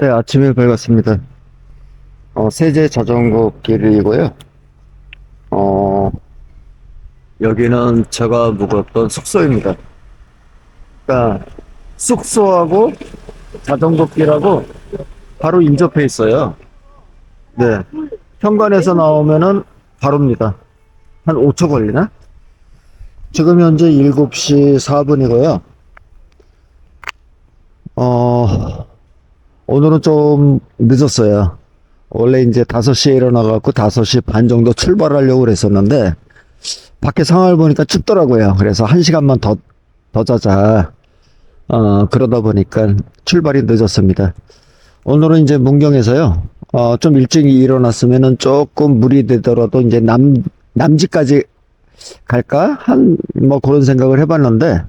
네, 아침에 밝았습니다. 어, 세제 자전거 길이고요. 어, 여기는 제가 묵었던 숙소입니다. 그러니까 숙소하고 자전거 길하고 바로 인접해 있어요. 네. 현관에서 나오면은 바로입니다. 한 5초 걸리나? 지금 현재 7시 4분이고요. 어, 오늘은 좀 늦었어요. 원래 이제 5시에 일어나갖고 5시 반 정도 출발하려고 그랬었는데, 밖에 상황을 보니까 춥더라고요. 그래서 1시간만 더, 더 자자. 어, 그러다 보니까 출발이 늦었습니다. 오늘은 이제 문경에서요, 어, 좀 일찍 일어났으면은 조금 무리 되더라도 이제 남, 남지까지 갈까? 한, 뭐 그런 생각을 해봤는데,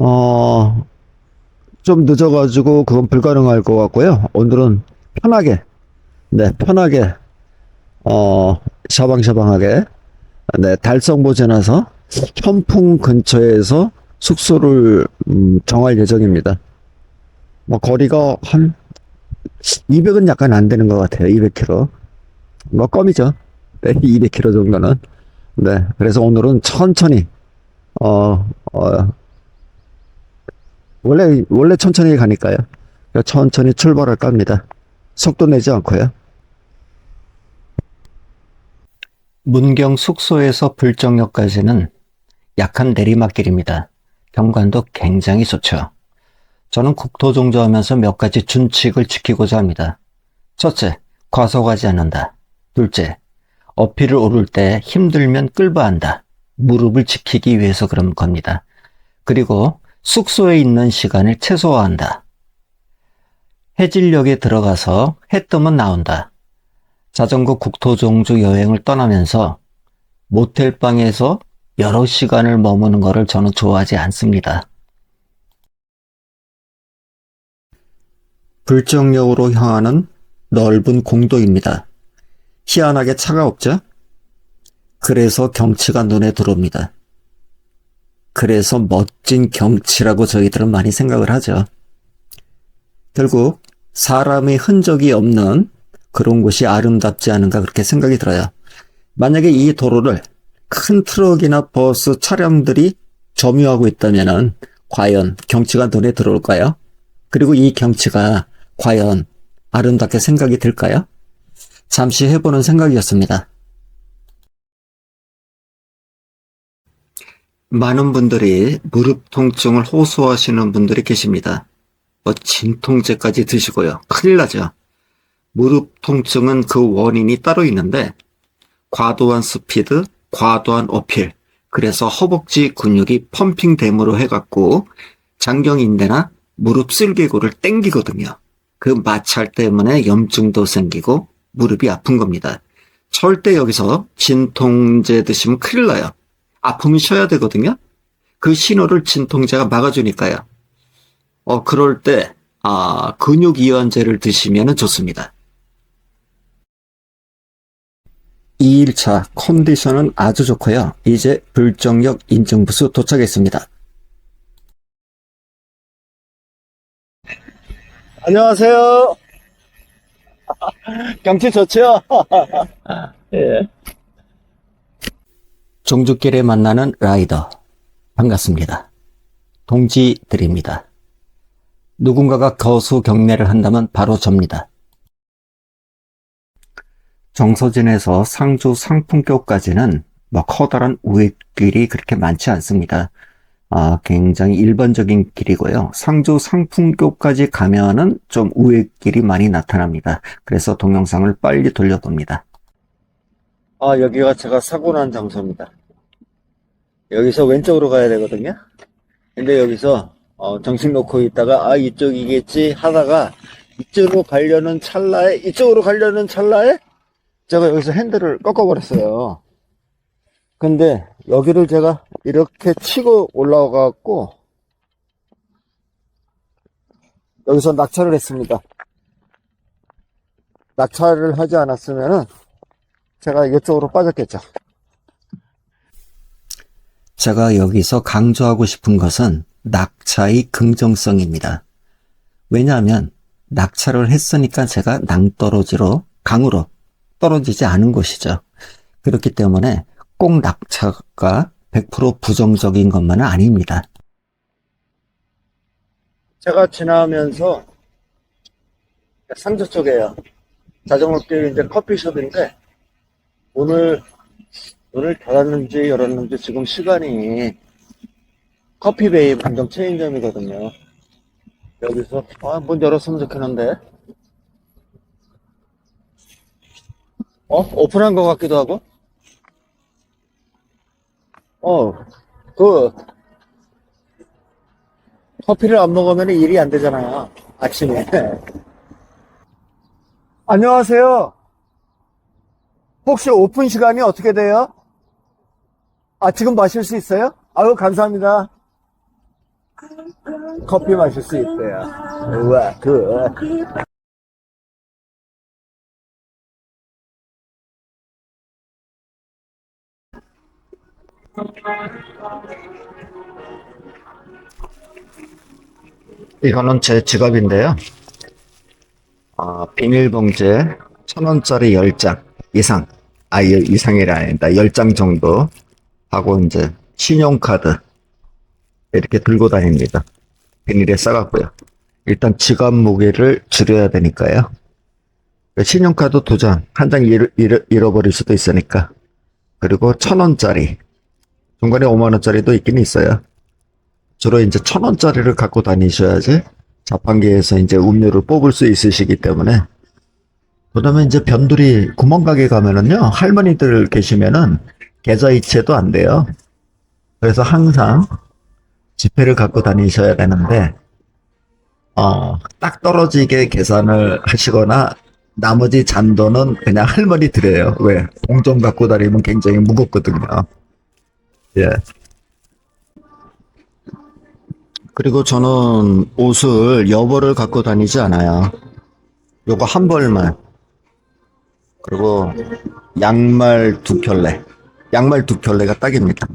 어, 좀 늦어가지고 그건 불가능할 것 같고요. 오늘은 편하게, 네, 편하게, 어, 샤방샤방하게, 네, 달성보 지나서 현풍 근처에서 숙소를 음, 정할 예정입니다. 뭐 거리가 한 200은 약간 안 되는 것 같아요. 200km. 뭐 껌이죠. 네, 200km 정도는. 네, 그래서 오늘은 천천히, 어, 어, 원래, 원래 천천히 가니까요. 천천히 출발할까 합니다. 속도 내지 않고요. 문경 숙소에서 불정역까지는 약한 내리막길입니다. 경관도 굉장히 좋죠. 저는 국토종조하면서 몇 가지 준칙을 지키고자 합니다. 첫째, 과속하지 않는다. 둘째, 어필을 오를 때 힘들면 끌바 한다. 무릎을 지키기 위해서 그런 겁니다. 그리고 숙소에 있는 시간을 최소화한다. 해질녘에 들어가서 해 뜨면 나온다. 자전거 국토종주 여행을 떠나면서 모텔방에서 여러 시간을 머무는 것을 저는 좋아하지 않습니다. 불정역으로 향하는 넓은 공도입니다. 희한하게 차가 없죠? 그래서 경치가 눈에 들어옵니다. 그래서 멋진 경치라고 저희들은 많이 생각을 하죠. 결국 사람의 흔적이 없는 그런 곳이 아름답지 않은가 그렇게 생각이 들어요. 만약에 이 도로를 큰 트럭이나 버스 차량들이 점유하고 있다면은 과연 경치가 눈에 들어올까요? 그리고 이 경치가 과연 아름답게 생각이 들까요? 잠시 해보는 생각이었습니다. 많은 분들이 무릎 통증을 호소하시는 분들이 계십니다. 뭐 진통제까지 드시고요. 큰일 나죠. 무릎 통증은 그 원인이 따로 있는데 과도한 스피드, 과도한 어필, 그래서 허벅지 근육이 펌핑됨으로 해갖고 장경인대나 무릎 쓸개골을 땡기거든요. 그 마찰 때문에 염증도 생기고 무릎이 아픈 겁니다. 절대 여기서 진통제 드시면 큰일 나요. 아프면 쉬어야 되거든요. 그 신호를 진통제가 막아주니까요. 어, 그럴 때, 아, 근육 이완제를 드시면 좋습니다. 2일차 컨디션은 아주 좋고요. 이제 불정역 인증부스 도착했습니다. 안녕하세요. 경치 좋죠? 예. 종주길에 만나는 라이더. 반갑습니다. 동지들입니다. 누군가가 거수 경례를 한다면 바로 접니다. 정서진에서 상주 상풍교까지는 뭐 커다란 우회길이 그렇게 많지 않습니다. 아, 굉장히 일반적인 길이고요. 상주 상풍교까지 가면은 좀 우회길이 많이 나타납니다. 그래서 동영상을 빨리 돌려봅니다. 아, 여기가 제가 사고 난 장소입니다. 여기서 왼쪽으로 가야 되거든요. 근데 여기서 어, 정신 놓고 있다가 아 이쪽이겠지 하다가 이쪽으로 가려는 찰나에 이쪽으로 가려는 찰나에 제가 여기서 핸들을 꺾어버렸어요. 근데 여기를 제가 이렇게 치고 올라가갖고 여기서 낙차를 했습니다. 낙차를 하지 않았으면은 제가 이쪽으로 빠졌겠죠. 제가 여기서 강조하고 싶은 것은 낙차의 긍정성입니다. 왜냐하면 낙차를 했으니까 제가 낭떠러지로 강으로 떨어지지 않은 것이죠. 그렇기 때문에 꼭 낙차가 100% 부정적인 것만은 아닙니다. 제가 지나면서 상주 쪽에요. 자전거 길 이제 커피숍인데 오늘 문을 닫았는지 열었는지 지금 시간이 커피베이 반점 체인점이거든요. 여기서 아, 문 열었으면 좋겠는데 어? 오픈한 것 같기도 하고 어, 그 커피를 안 먹으면 일이 안 되잖아요. 아침에. 안녕하세요. 혹시 오픈 시간이 어떻게 돼요? 아, 지금 마실 수 있어요? 아유, 감사합니다. 커피 마실 수 있대요. 우와, 그. 이거는 제 지갑인데요. 아, 비닐봉지에 천 원짜리 10장 이상. 아, 이- 이상이라 아니다. 10장 정도 하고 이제 신용카드 이렇게 들고 다닙니다. 비닐에 싸갖고요. 일단 지갑 무게를 줄여야 되니까요. 신용카드 두 장, 한 장 잃어버릴 수도 있으니까. 그리고 천 원짜리. 중간에 5만 원짜리도 있긴 있어요. 주로 이제 천 원짜리를 갖고 다니셔야지 자판기에서 이제 음료를 뽑을 수 있으시기 때문에 그다음에 이제 변두리 구멍가게 가면은요 할머니들 계시면은 계좌 이체도 안 돼요. 그래서 항상 지폐를 갖고 다니셔야 되는데 어, 딱 떨어지게 계산을 하시거나 나머지 잔돈은 그냥 할머니 드려요. 왜? 봉점 갖고 다니면 굉장히 무겁거든요. 예. 그리고 저는 옷을 여벌을 갖고 다니지 않아요. 요거 한 벌만. 그리고 양말 두 켤레. 양말 두 켤레가 딱입니다.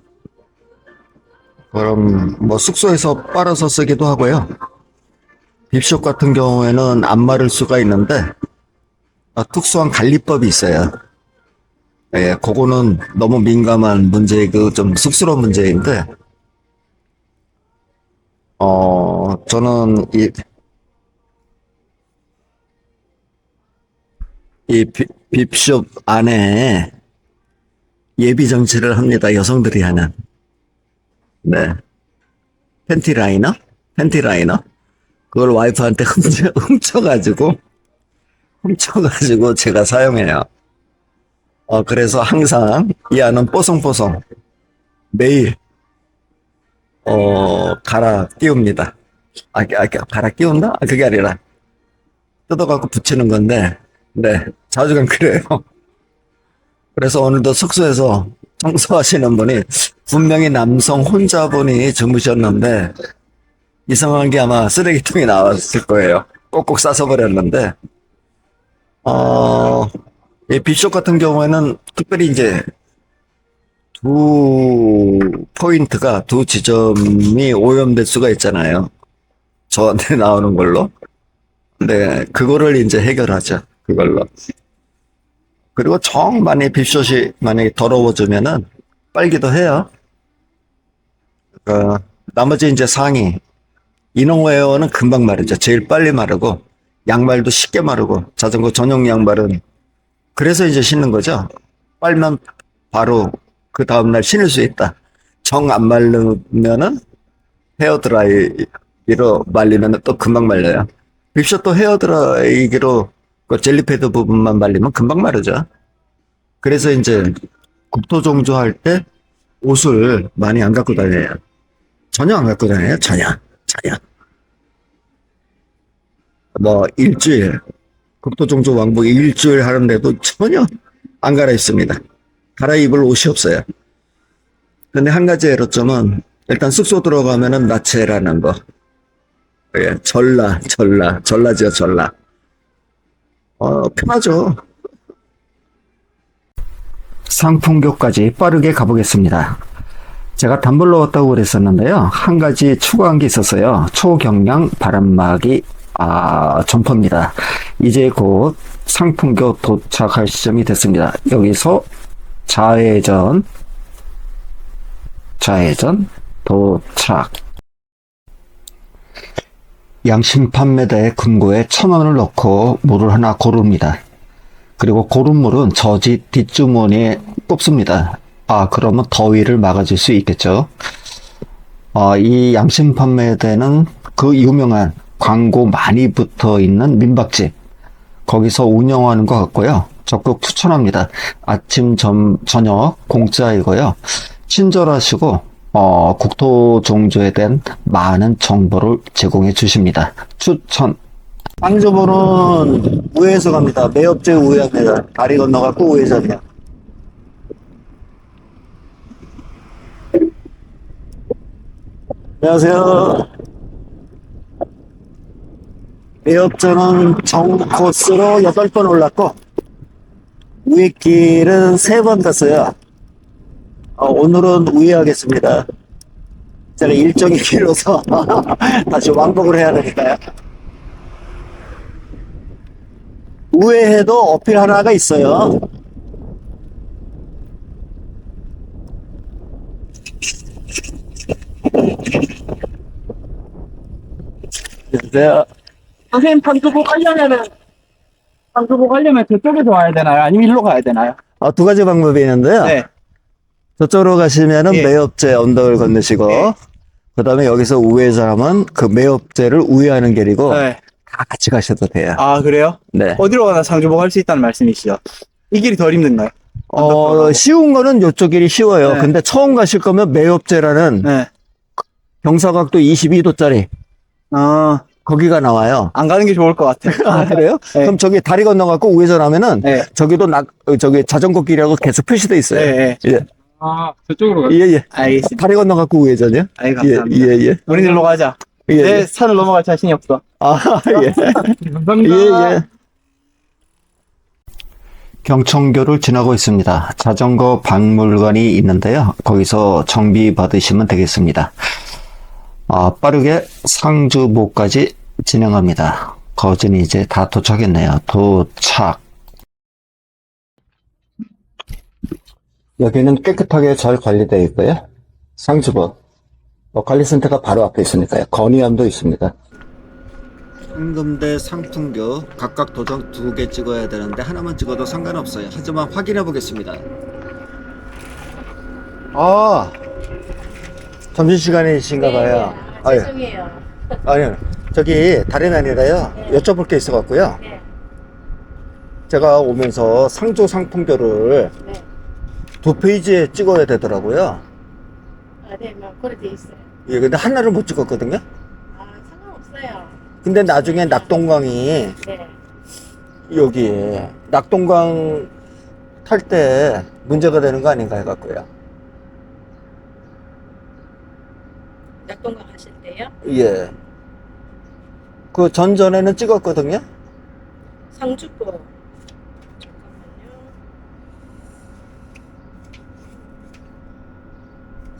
그럼 뭐 숙소에서 빨아서 쓰기도 하고요. 빕숍 같은 경우에는 안 마를 수가 있는데 아, 특수한 관리법이 있어요. 예, 그거는 너무 민감한 문제, 그좀 쑥스러운 문제인데 어, 저는 이, 이 비- 빕숍 안에 예비 정치를 합니다. 여성들이 하는. 네. 팬티 라이너? 팬티 라이너? 그걸 와이프한테 훔쳐, 훔쳐가지고, 훔쳐가지고 제가 사용해요. 어, 그래서 항상 이 안은 뽀송뽀송. 매일 어, 갈아 끼웁니다. 아, 아, 갈아 끼운다? 아, 그게 아니라, 뜯어갖고 붙이는 건데, 네, 자주간 그래요. 그래서 오늘도 숙소에서 청소하시는 분이, 분명히 남성 혼자분이 주무셨는데, 이상한 게 아마 쓰레기통에 나왔을 거예요. 꼭꼭 싸서 버렸는데, 어, 이 빗숍 같은 경우에는 특별히 이제 두 포인트가 두 지점이 오염될 수가 있잖아요. 저한테 나오는 걸로. 네, 그거를 이제 해결하죠. 그걸로. 그리고 정 많이 빗숏이 만약에 더러워지면은 빨기도 해요. 그 나머지 이제 상의 이너웨어는 금방 마르죠. 제일 빨리 마르고 양말도 쉽게 마르고 자전거 전용 양말은 그래서 이제 신는 거죠. 빨면 바로 그 다음날 신을 수 있다. 정 안 말르면은 헤어드라이기로 말리면 또 금방 말려요. 빕숏 또 헤어드라이기로 그 젤리패드 부분만 말리면 금방 마르죠. 그래서 이제 국토종조 할 때 옷을 많이 안 갖고 다녀요. 전혀 안 갖고 다녀요. 전혀. 전혀. 뭐 일주일 국토종조 왕복 일주일 하는데도 전혀 안 갈아입습니다. 갈아입을 옷이 없어요. 근데 한 가지 애로점은 일단 숙소 들어가면은 나체라는 거. 예, 전라, 전라, 전라지요, 전라. 어, 편하죠. 상풍교까지 빠르게 가보겠습니다. 제가 담불로 왔다고 그랬었는데요. 한 가지 추가한 게 있었어요. 초경량 바람막이 아, 점퍼입니다. 이제 곧 상풍교 도착할 시점이 됐습니다. 여기서 좌회전, 좌회전, 도착. 양심 판매대의 금고에 천 원을 넣고 물을 하나 고릅니다. 그리고 고른 물은 저지 뒷주머니에 꼽습니다. 아, 그러면 더위를 막아줄 수 있겠죠. 어, 이 양심 판매대는 그 유명한 광고 많이 붙어 있는 민박집. 거기서 운영하는 것 같고요. 적극 추천합니다. 아침, 점, 저녁 공짜이고요. 친절하시고, 어, 국토 종조에 대한 많은 정보를 제공해 주십니다. 추천. 상주보는 우회에서 갑니다. 매업제 우회합니다. 다리 건너갖고 우회전이야. 안녕하세요. 매업전은 정 코스로 8번 올랐고, 우회길은 3번 갔어요. 어, 오늘은 우회하겠습니다. 저는 일정이 길어서 다시 왕복을 해야 되니까요. 우회해도 어필 하나가 있어요. 안녕하세요. 선생님 상주보 가려면은 상주보 가려면 저쪽에서 와야 되나요? 아니면 일로 가야 되나요? 아, 두 가지 방법이 있는데요. 네. 저쪽으로 가시면은 예. 매업제 언덕을 건너시고, 네. 그 다음에 여기서 우회전하면 그 매업제를 우회하는 길이고, 네. 다 같이 가셔도 돼요. 아 그래요? 네. 어디로 가나 상주보 갈수 있다는 말씀이시죠? 이 길이 덜 힘든가요? 어, 쉬운 거는 이쪽 길이 쉬워요. 네. 근데 처음 가실 거면 매업제라는 네. 경사각도 22도짜리, 아, 거기가 나와요. 안 가는 게 좋을 것 같아요. 아, 그래요? 네. 그럼 저기 다리 건너갖고 우회전하면은, 네. 저기도 낙, 어, 저기 자전거 길이라고 계속 표시돼 있어요. 네, 네. 예, 아, 저쪽으로 가요? 예, 예. 알겠습니다. 다리 건너 갖고 우회전이요? 아이, 예, 감사합니다. 예, 예. 우린 일로 가자. 예, 내 예. 산을 넘어갈 자신이 없어. 아, 예. 감사합니다. 예, 예. 경청교를 지나고 있습니다. 자전거 박물관이 있는데요. 거기서 정비 받으시면 되겠습니다. 아, 빠르게 상주모까지 진행합니다. 거진이 이제 다 도착했네요. 도착. 여기는 깨끗하게 잘 관리되어 있고요. 상주보. 어, 관리센터가 바로 앞에 있으니까요. 건의함도 있습니다. 황금대 상품교 각각 도장 두 개 찍어야 되는데 하나만 찍어도 상관없어요. 하지만 확인해 보겠습니다. 아 점심시간이신가 봐요. 네, 네. 죄송해요. 아니요. 저기 다른 아니라요. 네. 여쭤볼 게 있어 갖고요. 네. 제가 오면서 상조 상품교를 네. 두 페이지에 찍어야 되더라고요. 아, 네, 뭐 그래 돼 있어요. 예, 근데 하나를 못 찍었거든요. 아, 상관없어요. 근데 나중에 낙동강이 네. 여기에 낙동강 탈 때 문제가 되는 거 아닌가 해갖고요. 낙동강 하실 때요? 예. 그 전전에는 찍었거든요. 상주보.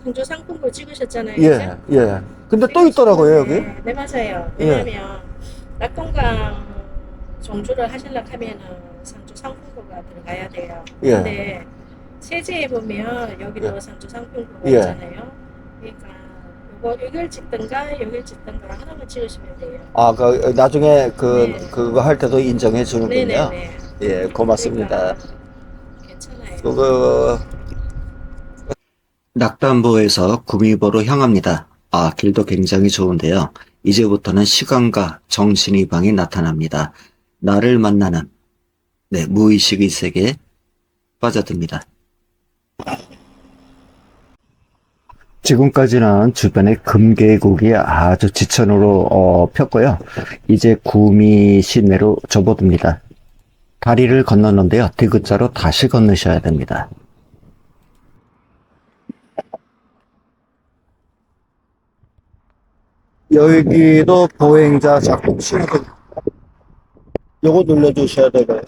상주 상품부 찍으셨잖아요. 예, 예. 근데 또 있더라고요, 여기. 네, 네, 맞아요. 예. 왜냐면 낙동강 정주를 하시려고 하면은 상주 상품부가 들어가야 돼요. 예. 근데 세제에 보면 여기도 예. 상주 상품부가 예. 있잖아요. 그러니까 여길 찍든가 여길 찍든가 하나만 찍으시면 돼요. 아, 그, 나중에 그, 네. 그거 할 때도 인정해 주는군요. 네네네. 예, 고맙습니다. 그러니까 괜찮아요. 그거, 낙담보에서 구미보로 향합니다. 아, 길도 굉장히 좋은데요. 이제부터는 시간과 정신이방이 나타납니다. 나를 만나는, 네, 무의식의 세계에 빠져듭니다. 지금까지는 주변에 금계국이 아주 지천으로 어, 폈고요. 이제 구미 시내로 접어듭니다. 다리를 건너는데요. 디귿자로 다시 건너셔야 됩니다. 여기도 보행자 작동 신호등 요거 눌러주셔야 되고요.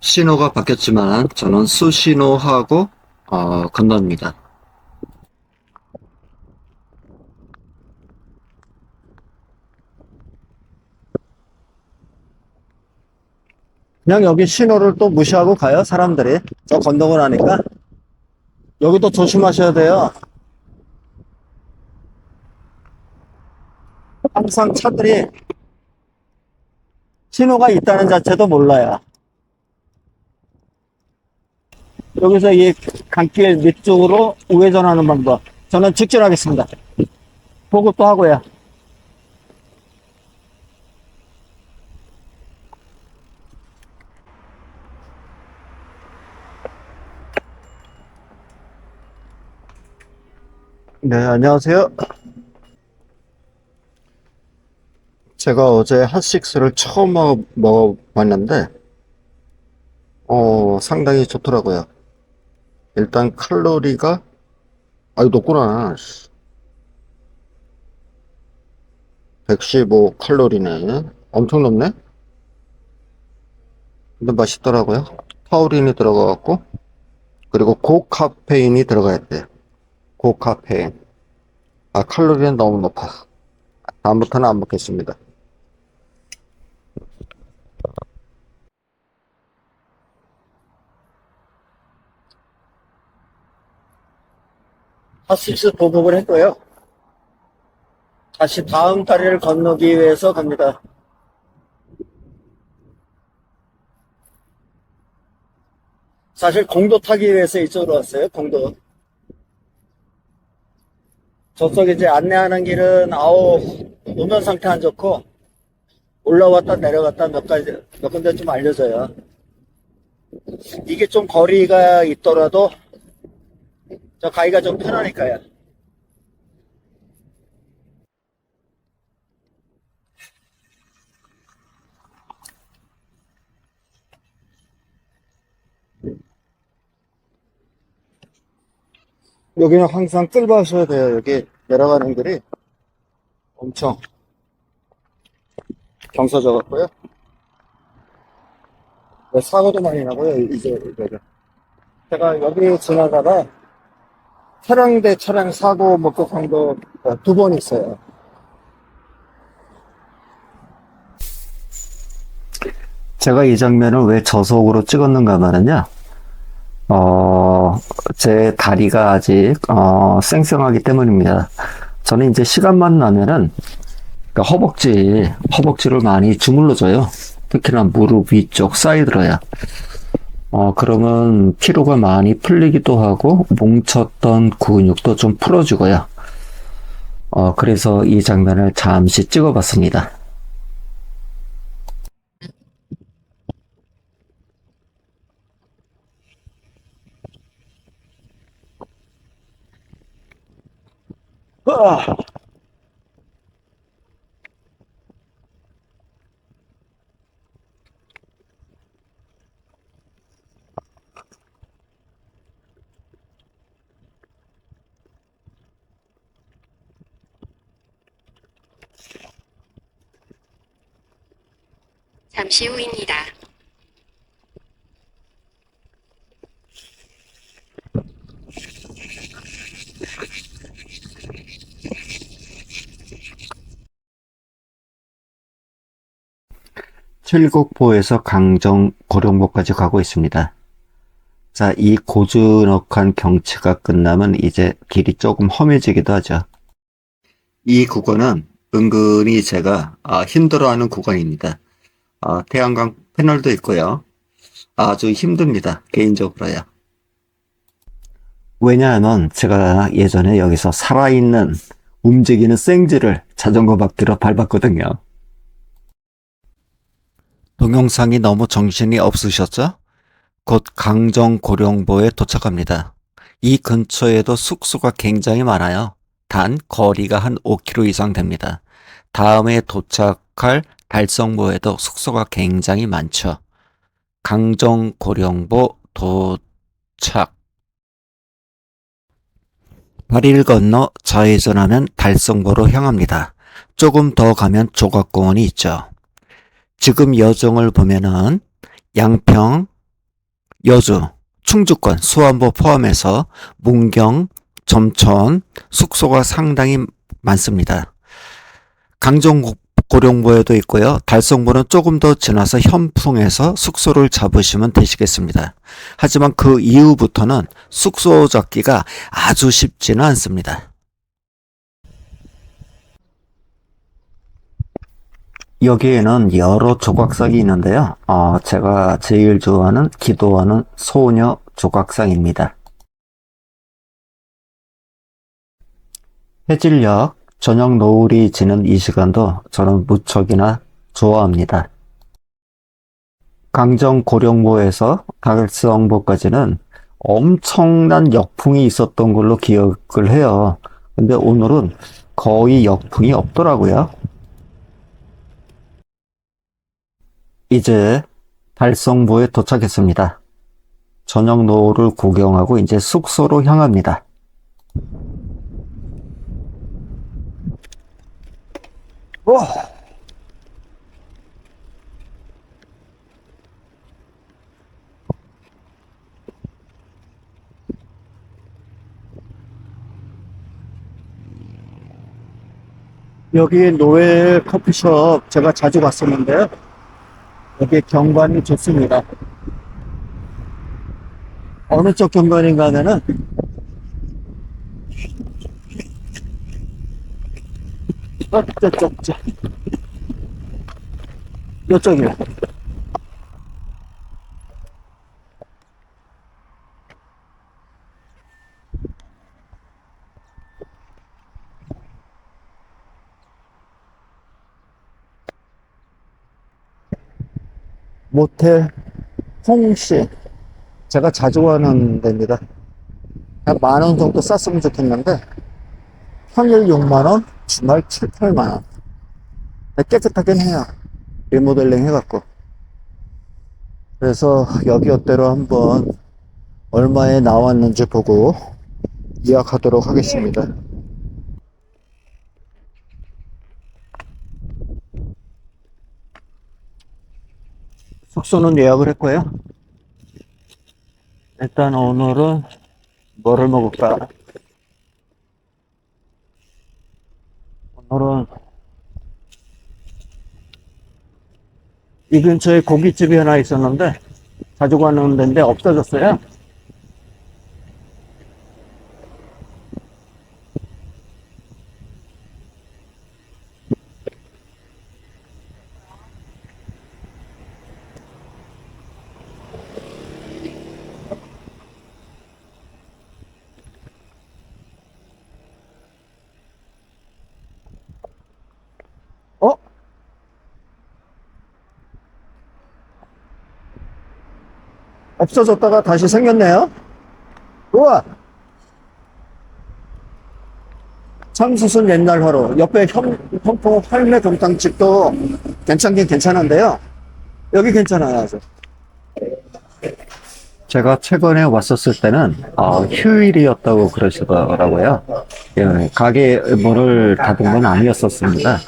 신호가 바뀌었지만 저는 수신호하고 어, 건너입니다. 그냥 여기 신호를 또 무시하고 가요, 사람들이. 저 건너고 나니까. 여기도 조심하셔야 돼요. 항상 차들이 신호가 있다는 자체도 몰라요. 여기서 이 강길 밑쪽으로 우회전하는 방법. 저는 직진하겠습니다. 보급도 하고요. 네, 안녕하세요. 제가 어제 핫식스를 처음 먹어- 먹어봤는데, 어, 상당히 좋더라고요. 일단 칼로리가, 아유, 높구나. 115 칼로리네. 엄청 높네? 근데 맛있더라고요. 타우린이 들어가갖고, 그리고 고카페인이 들어가야 돼요. 고카페인. 아, 칼로리는 너무 높아. 다음부터는 안 먹겠습니다. 핫식스 보급을 했고요. 다시 다음 다리를 건너기 위해서 갑니다. 사실 공도 타기 위해서 이쪽으로 왔어요, 공도. 저쪽 이제 안내하는 길은 아우 노면 상태 안 좋고 올라왔다 내려갔다 몇 가지 몇 군데 좀 알려져요. 이게 좀 거리가 있더라도 저 가기가 좀 편하니까요. 여기는 항상 뜰봐셔야 돼요. 여기 내려가는 길이 엄청 경사져 갖고요. 네, 사고도 많이 나고요. 이제 이거를. 제가 여기 지나가다 차량 대 차량 사고 목격한 거 두 번 있어요. 제가 이 장면을 왜 저속으로 찍었는가 말은요. 어, 제 다리가 아직, 어, 쌩쌩하기 때문입니다. 저는 이제 시간만 나면은, 그러니까 허벅지, 허벅지를 많이 주물러줘요. 특히나 무릎 위쪽 사이드로요. 어, 그러면 피로가 많이 풀리기도 하고, 뭉쳤던 근육도 좀 풀어주고요. 어, 그래서 이 장면을 잠시 찍어봤습니다. 잠시 후입니다. 칠곡포에서 강정 고령보까지 가고 있습니다. 자, 이 고즈넉한 경치가 끝나면 이제 길이 조금 험해지기도 하죠. 이 구간은 은근히 제가 아, 힘들어하는 구간입니다. 아, 태양광 패널도 있고요. 아주 힘듭니다. 개인적으로요. 왜냐하면 제가 예전에 여기서 살아있는 움직이는 생쥐를 자전거 바퀴로 밟았거든요. 동영상이 너무 정신이 없으셨죠? 곧 강정 고령보에 도착합니다. 이 근처에도 숙소가 굉장히 많아요. 단 거리가 한 5km 이상 됩니다. 다음에 도착할 달성보에도 숙소가 굉장히 많죠. 강정 고령보 도착. 다리를 건너 좌회전하면 달성보로 향합니다. 조금 더 가면 조각공원이 있죠. 지금 여정을 보면은 양평, 여주, 충주권, 수안보 포함해서 문경, 점천, 숙소가 상당히 많습니다. 강정 고령보에도 있고요. 달성보는 조금 더 지나서 현풍에서 숙소를 잡으시면 되시겠습니다. 하지만 그 이후부터는 숙소 잡기가 아주 쉽지는 않습니다. 여기에는 여러 조각상이 있는데요. 어, 제가 제일 좋아하는 기도하는 소녀 조각상입니다. 해질녘 저녁 노을이 지는 이 시간도 저는 무척이나 좋아합니다. 강정 고령보에서 가격성보까지는 엄청난 역풍이 있었던 걸로 기억을 해요. 근데 오늘은 거의 역풍이 없더라고요. 이제 달성부에 도착했습니다. 저녁 노을을 구경하고 이제 숙소로 향합니다. 와. 여기 노엘 커피숍 제가 자주 갔었는데요. 여기 경관이 좋습니다. 어느 쪽 경관인가 하면은 어, 저쪽, 저. 이쪽이요. 모텔 홍씨 제가 자주 가는 데입니다. 한만원 정도 쌌으면 좋겠는데 평일 6만 원 주말 7, 8만 원. 깨끗하긴 해요. 리모델링 해갖고. 그래서 여기 어때로 한번 얼마에 나왔는지 보고 예약하도록 하겠습니다 숙소는 예약을 했고요. 일단 오늘은 뭐를 먹을까? 오늘은 이 근처에 고깃집이 하나 있었는데 자주 가는 데인데 없어졌어요. 없어졌다가 다시 생겼네요. 우와! 참수순 옛날 화로. 옆에 현, 현풍 활매 동탕집도 괜찮긴 괜찮은데요. 여기 괜찮아요. 제가 최근에 왔었을 때는 어, 휴일이었다고 그러시더라고요. 예, 가게 문을 닫은 건 아니었었습니다.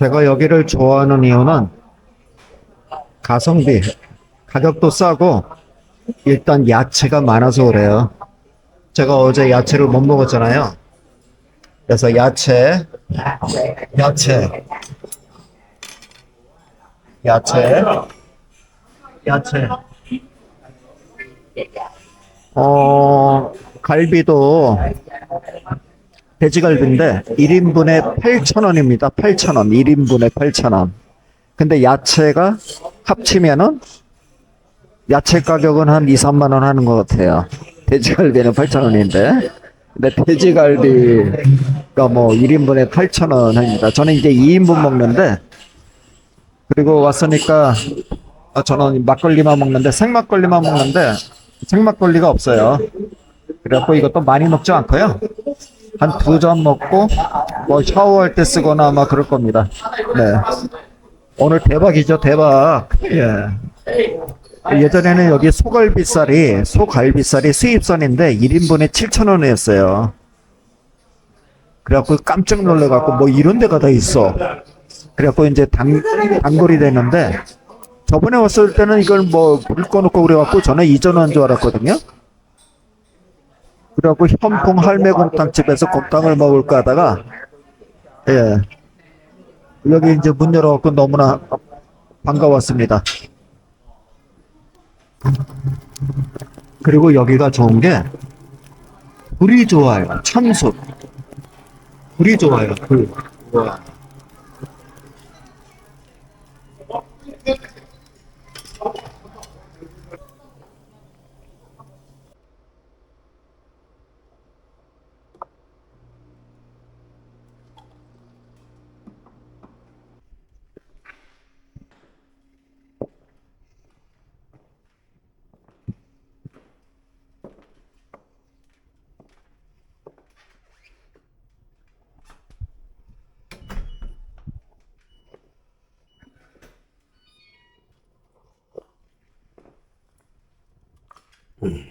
제가 여기를 좋아하는 이유는 가성비, 가격도 싸고 일단 야채가 많아서 그래요. 제가 어제 야채를 못 먹었잖아요. 그래서 야채, 야채, 야채, 야채. 어, 갈비도 돼지갈비인데 1인분에 8,000원입니다. 8,000원. 1인분에 8,000원. 근데 야채가 합치면은 야채 가격은 한 2, 3만 원 하는 것 같아요. 돼지갈비는 8,000원인데. 근데 돼지갈비가 뭐 1인분에 8,000원 합니다. 저는 이제 2인분 먹는데 그리고 왔으니까 아, 저는 막걸리만 먹는데 생막걸리만 먹는데 생막걸리가 없어요. 그래갖고 이것도 많이 먹지 않고요. 한 두 잔 먹고 뭐 샤워할 때 쓰거나 아마 그럴 겁니다. 네. 오늘 대박이죠, 대박. 예. 예전에는 여기 소갈비살이, 소갈비살이 수입선인데 1인분에 7,000원이었어요. 그래갖고 깜짝 놀래갖고 뭐 이런 데가 다 있어. 그래갖고 이제 단, 단골이 됐는데 저번에 왔을 때는 이걸 뭐 물 꺼놓고 그래갖고 저는 이전한 줄 알았거든요. 그래갖고 현풍 할매곰탕집에서 곰탕을 먹을까 하다가 예 여기 이제 문 열어갖고 너무나 반가웠습니다. 그리고 여기가 좋은 게 불이 좋아요. 참숯. 불이 좋아요. 불. Mm.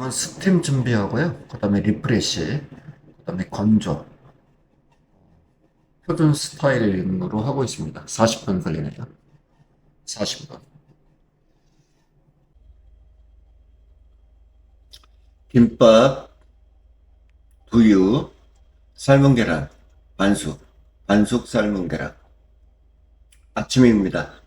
지금은 스팀 준비하고요. 그 다음에 리프레시, 그 다음에 건조. 표준 스타일링으로 하고 있습니다. 40분 걸리네요. 40분. 김밥, 두유, 삶은 계란, 반숙, 반숙 삶은 계란. 아침입니다.